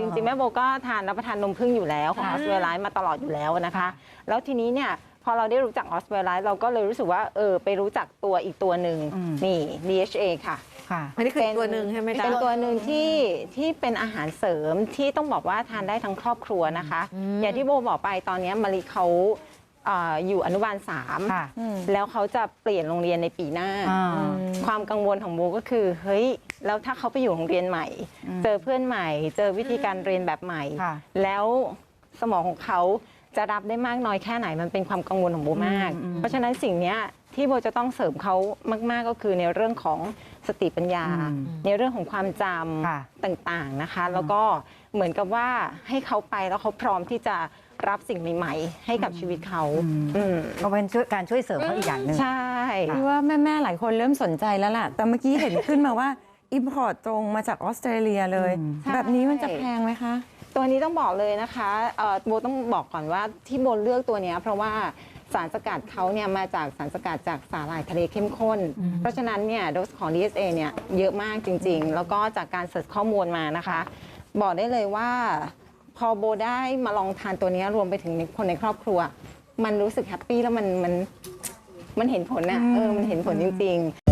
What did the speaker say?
จริงๆ แม่โบก็ทานรับประทานนมผึ้งอยู่แล้วของอค่ะอสเวลไลท์มาตลอดอยู่แล้วนะคะ แล้วทีนี้เนี่ยพอเราได้รู้จักออสเวลไลท์เราก็เลยรู้สึกว่าเออไปรู้จักตัวอีกตัวหนึ่งอืม นี่ DHA ค่ะ ค่ะ อันนี้คืออีกตัวหนึ่งใช่ไหมคะเป็นตัวหนึ่งที่ที่เป็นอาหารเสริมที่ต้องบอกว่าทานได้ทั้งครอบครัวนะคะ อย่างที่โบบอกไปตอนนี้มะลิเขา เอ่ออยู่อนุบาลสามค่ะแล้วเขาจะเปลี่ยนโรงเรียนในปีหน้า อ่า ความกังวลของโบก็คือเฮ้ยแล้วถ้าเขาไปอยู่โรงเรียนใหม่ เจอเพื่อนใหม่ เจอวิธีการเรียนแบบใหม่ ค่ะ แล้วสมองของเขาจะรับได้มากน้อยแค่ไหนมันเป็นความกังวลของโบมากอืมอืมเพราะฉะนั้นสิ่งเนี้ยที่โบจะต้องเสริมเขามาก ๆก็คือในเรื่องของสติปัญญาอืมในเรื่องของความจค่ะำต่างๆนะคะ แล้วก็ เหมือนกับว่าให้เขาไปแล้วเขาพร้อมที่จะรับสิ่งใหม่ ๆ ให้กับชีวิตเขาอืม ก็เป็นช่วยการช่วยเสริมเขาอีกอย่างหนึ่ง ใช่ พี่ว่าแม่ ๆ หลายคนเริ่มสนใจแล้วล่ะ แต่เมื่อกี้เห็นขึ้นมาว่า อิมพอร์ตตรงมาจากออสเตรเลียเลย อืม แบบนี้มันจะแพงไหมคะ ตัวนี้ต้องบอกเลยนะคะเอ่อโบต้องบอกก่อนว่าที่โบเลือกตัวเนี้ยเพราะว่าสารสกัดเขาเนี่ยมาจากสารสกัดจากสาหร่ายทะเลเข้มข้น เพราะฉะนั้นเนี่ยโดสของ DSA เนี่ยเยอะมากจริง ๆ แล้วก็จากการเสิร์ชข้อมูลมานะคะ บอกได้เลยว่า พอโบได้มาลองทานตัวเนี้ยรวมไปถึงคนในครอบครัว มันรู้สึกแฮปปี้แล้วมันมันมันเห็นผลน่ะเออมันเห็นผลจริง ๆ